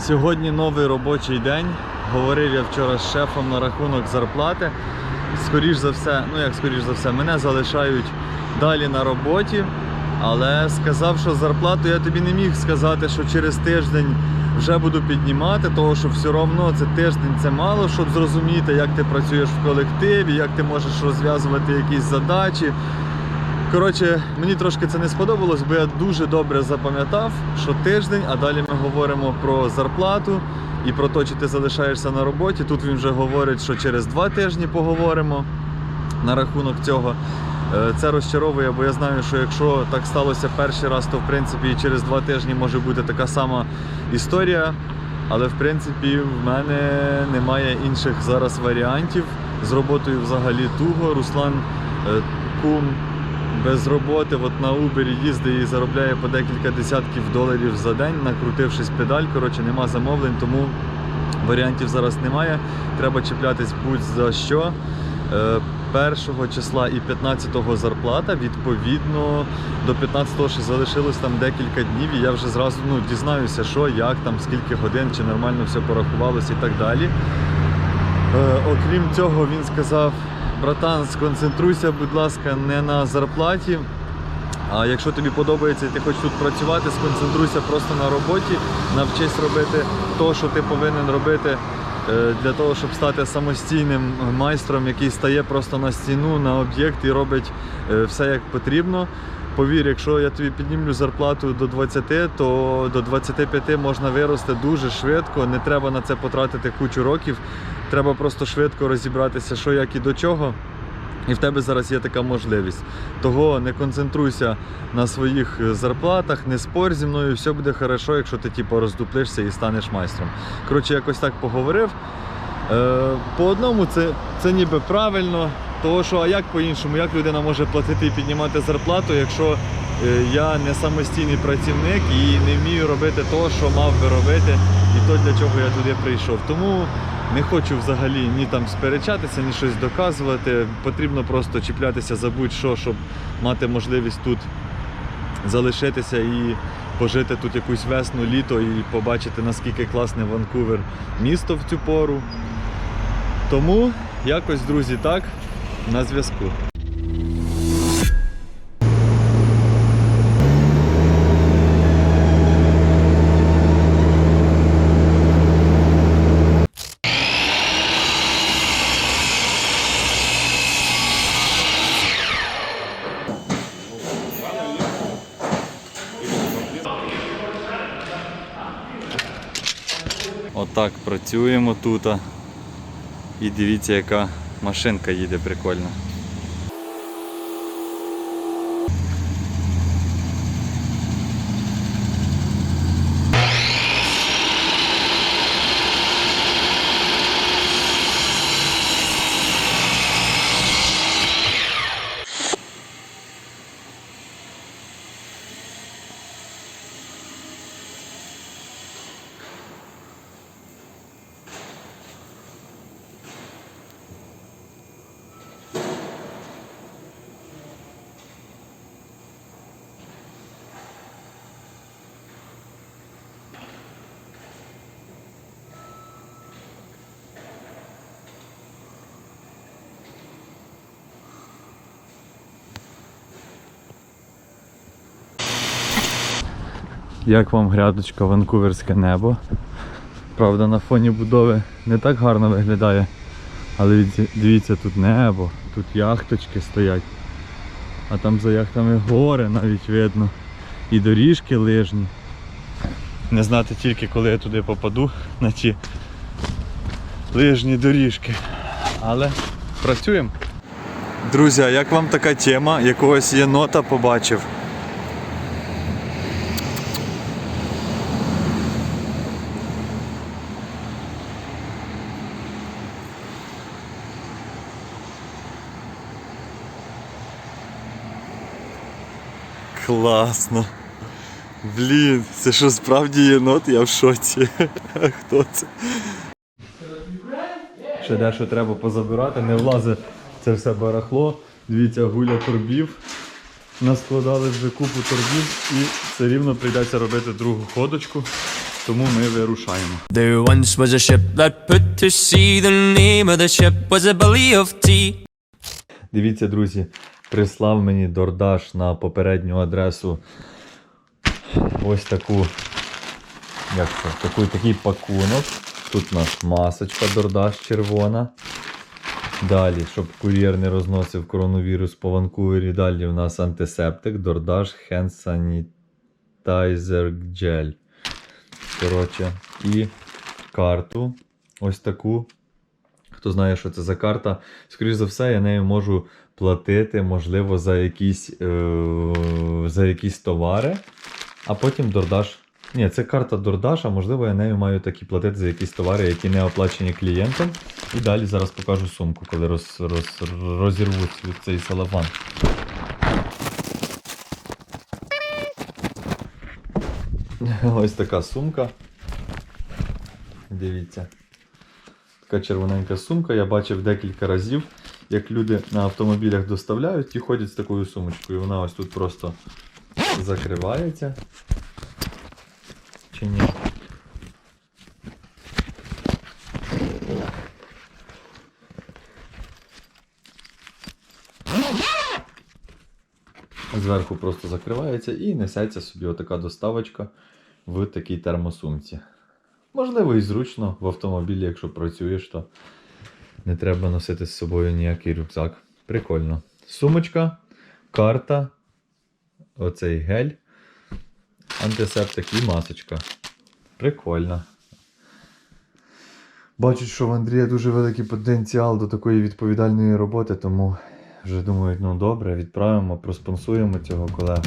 Сьогодні новий робочий день. Говорив я вчора з шефом на рахунок зарплати. Скоріш за все, ну як скоріш за все, мене залишають далі на роботі. Але сказав, що зарплату я тобі не міг сказати, що через тиждень вже буду піднімати, тому що все одно це тиждень це мало, щоб зрозуміти, як ти працюєш в колективі, як ти можеш розв'язувати якісь задачі. Коротше, мені трошки це не сподобалось, бо я дуже добре запам'ятав, що тиждень, а далі ми говоримо про зарплату і про те, чи ти залишаєшся на роботі. Тут він вже говорить, що через два тижні поговоримо на рахунок цього. Е, Це розчаровує, бо я знаю, що якщо так сталося перший раз, то в принципі через два тижні може бути така сама історія. Але в принципі в мене немає інших зараз варіантів. З роботою взагалі туго. Руслан е, кум без роботи, от на Uber їздить і заробляє по декілька десятків доларів за день, накрутившись педаль. Коротше, нема замовлень, тому варіантів зараз немає. Треба чіплятись будь-за що. Е, 1 числа і 15-го зарплата, відповідно, до 15-го ще залишилось там декілька днів, і я вже зразу ну, дізнаюся, що, як там, скільки годин, чи нормально все порахувалося і так далі. Е, окрім цього, він сказав: братан, сконцентруйся, будь ласка, не на зарплаті. А якщо тобі подобається і ти хочеш тут працювати, сконцентруйся просто на роботі, навчись робити те, що ти повинен робити е, для того, щоб стати самостійним майстром, який стає просто на стіну, на об'єкт і робить е, все як потрібно. Повір, якщо я тобі піднімлю зарплату до 20, то до 25 можна вирости дуже швидко. Не треба на це потратити кучу років. Треба просто швидко розібратися, що як і до чого. І в тебе зараз є така можливість. Того не концентруйся на своїх е, зарплатах, не спорь зі мною, все буде хорошо, якщо ти типу, роздуплишся і станеш майстром. Коротше, якось так поговорив. Е, по одному це, це ніби правильно, того що а як по-іншому, як людина може платити і піднімати зарплату, якщо е, я не самостійний працівник і не вмію робити те, що мав би робити, і то для чого я туди прийшов. Тому не хочу взагалі ні там сперечатися, ні щось доказувати. Потрібно просто чіплятися за будь-що, щоб мати можливість тут залишитися і пожити тут якусь весну, літо і побачити наскільки класний Ванкувер місто в цю пору. Тому якось, друзі, так, на зв'язку. Отак працюємо тут. І дивіться, яка машинка їде прикольна. Як вам грядочка Ванкуверське небо? Правда, на фоні будови не так гарно виглядає. Але дивіться, тут небо, тут яхточки стоять. А там за яхтами гори навіть видно. І доріжки лижні. Не знати тільки, коли я туди попаду на ті лижні доріжки. Але працюємо. Друзі, а як вам така тема? Якогось єнота побачив. Класно. Блін, це що справді єнот, я в шоці. Хто це? Ще дещо треба позабирати, не влазить це все барахло. Дивіться, гуля торбів. Наскладали вже купу торбів і все рівно прийдеться робити другу ходочку. тому ми вирушаємо. There once was a ship that put to sea. The name of the ship was a belly of tea. Дивіться, друзі, прислав мені Дордаш на попередню адресу ось таку, як це, таку, такий пакунок. Тут у нас масочка Дордаш червона. Далі, щоб кур'єр не розносив коронавірус по Ванкувері. Далі у нас антисептик, Дордаш Hand Sanitizer Gel. Коротше, і карту. Ось таку. Хто знає, що це за карта, скоріш за все, я нею можу платити, можливо, за якісь, е- за якісь товари, а потім Дордаш. Ні, це карта Дордаш, а можливо, я нею маю такі платити за якісь товари, які не оплачені клієнтом. І далі зараз покажу сумку, коли роз, роз, розірву цей салафан. Ось така сумка. Дивіться. Така червоненька сумка. Я бачив декілька разів, як люди на автомобілях доставляють і ходять з такою сумочкою. Вона ось тут просто закривається. Чи ні? Зверху просто закривається і несеться собі отака доставочка в такій термосумці. Можливо, і зручно в автомобілі, якщо працюєш, то не треба носити з собою ніякий рюкзак. Прикольно. Сумочка, карта, оцей гель, антисептик і масочка. Прикольно. Бачу, що в Андрія дуже великий потенціал до такої відповідальної роботи, тому вже думаю, ну добре, відправимо, проспонсуємо цього колегу.